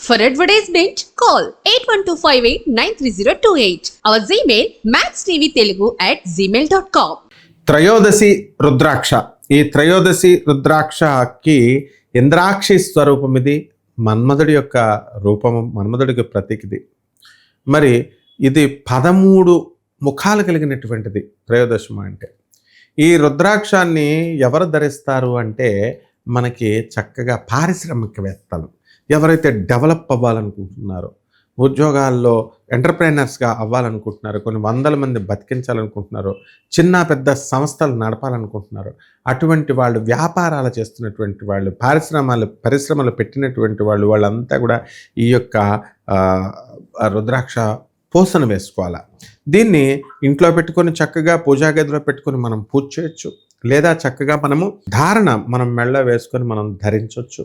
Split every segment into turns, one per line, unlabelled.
For advertisement, call 8125893028. Our Gmail, maxtvtelugu at gmail.com.
త్రయోదశి రుద్రాక్ష ఈ త్రయోదశి రుద్రాక్షకి ఇంద్రాక్షి స్వరూపం ఇది మన్మధుడి యొక్క రూపము మన్మధుడికి ప్రతీకిది మరి ఇది పదమూడు ముఖాలు కలిగినటువంటిది త్రయోదశమ అంటే ఈ రుద్రాక్షాన్ని ఎవరు ధరిస్తారు అంటే మనకి చక్కగా పారిశ్రామికవేత్తలు ఎవరైతే డెవలప్ అవ్వాలనుకుంటున్నారో ఉద్యోగాల్లో ఎంటర్ప్రైనర్స్గా అవ్వాలనుకుంటున్నారో కొన్ని వందల మంది బతికించాలనుకుంటున్నారో చిన్న పెద్ద సంస్థలు నడపాలనుకుంటున్నారు అటువంటి వాళ్ళు వ్యాపారాలు చేస్తున్నటువంటి వాళ్ళు పారిశ్రమాలు పరిశ్రమలు పెట్టినటువంటి వాళ్ళు వాళ్ళంతా కూడా ఈ యొక్క రుద్రాక్ష పూసన వేసుకోవాలి? దీన్ని ఇంట్లో పెట్టుకొని చక్కగా పూజా గదిలో పెట్టుకొని మనం పూజ చేయొచ్చు. లేదా చక్కగా మనము ధారణ మనం మెళ్ళ వేసుకొని మనం ధరించవచ్చు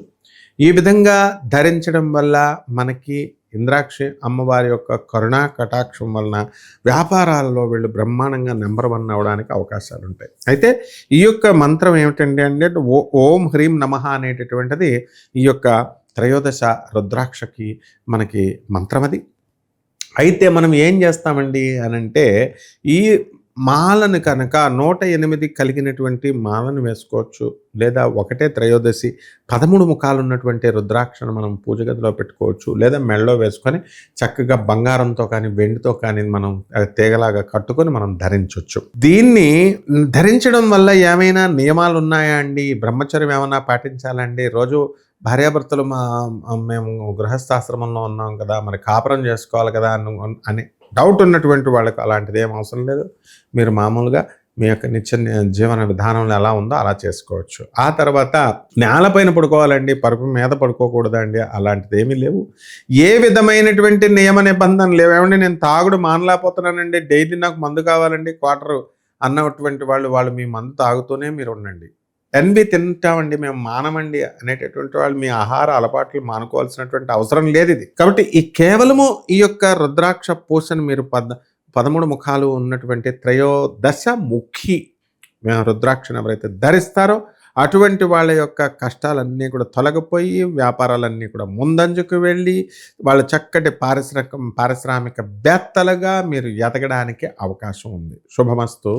ఈ విధంగా ధరించడం వల్ల మనకి ఇంద్రాక్షి అమ్మవారి యొక్క కరుణా కటాక్షం వలన వ్యాపారాలలో వీళ్ళు బ్రహ్మాండంగా నెంబర్ వన్ అవడానికి అవకాశాలు ఉంటాయి. అయితే ఈ యొక్క మంత్రం ఏమిటండి అంటే ఓ ఓం హ్రీం నమః అనేటటువంటిది ఈ యొక్క త్రయోదశ రుద్రాక్షకి మనకి మంత్రం అది అయితే మనం ఏం చేస్తామండి అని అంటే ఈ మాలను కనుక నూట ఎనిమిది కలిగినటువంటి మాలను వేసుకోవచ్చు. లేదా ఒకటే త్రయోదశి పదమూడు ముఖాలు ఉన్నటువంటి రుద్రాక్షను మనం పూజ గదిలో పెట్టుకోవచ్చు. లేదా మెడలో వేసుకొని చక్కగా బంగారంతో కానీ వెండితో కానీ మనం తీగలాగా కట్టుకొని మనం ధరించవచ్చు దీన్ని ధరించడం వల్ల ఏమైనా నియమాలు ఉన్నాయా అండి? బ్రహ్మచర్యం ఏమైనా పాటించాలండి? రోజు భార్యాభర్తలు మా మేము గృహస్థాశ్రమంలో ఉన్నాం కదా మరి కాపురం చేసుకోవాలి కదా అని డౌట్ ఉన్నటువంటి వాళ్ళకి అలాంటిది ఏం అవసరం లేదు. మీరు మామూలుగా మీ యొక్క నిత్య జీవన విధానంలో ఎలా ఉందో అలా చేసుకోవచ్చు. ఆ తర్వాత నేలపైన పడుకోవాలండి పరుపు మీద పడుకోకూడదండి అలాంటిది ఏమీ లేవు. ఏ విధమైనటువంటి నియమ నిబంధనలు లేవు. ఏమండి నేను తాగుడు మానలేకపోతున్నానండి. డైలీ నాకు మందు కావాలండి క్వార్టర్ అన్నటువంటి వాళ్ళు వాళ్ళు మీ మందు తాగుతూనే మీరు ఉండండి. ఎన్వి తింటామండి మేము మానమండి అనేటటువంటి వాళ్ళు మీ ఆహార అలవాట్లు మానుకోవాల్సినటువంటి అవసరం లేదు ఇది. కాబట్టి ఈ కేవలము ఈ యొక్క రుద్రాక్ష పోషణ మీరు పద పదమూడు ముఖాలు ఉన్నటువంటి త్రయోదశ ముఖి మేము రుద్రాక్షను ఎవరైతే ధరిస్తారో అటువంటి వాళ్ళ యొక్క కష్టాలన్నీ కూడా తొలగిపోయి వ్యాపారాలన్నీ కూడా ముందంజకు వెళ్ళి వాళ్ళ చక్కటి పారిశ్రామిక పారిశ్రామిక బేత్తలుగా మీరు ఎదగడానికి అవకాశం ఉంది. శుభమస్తు.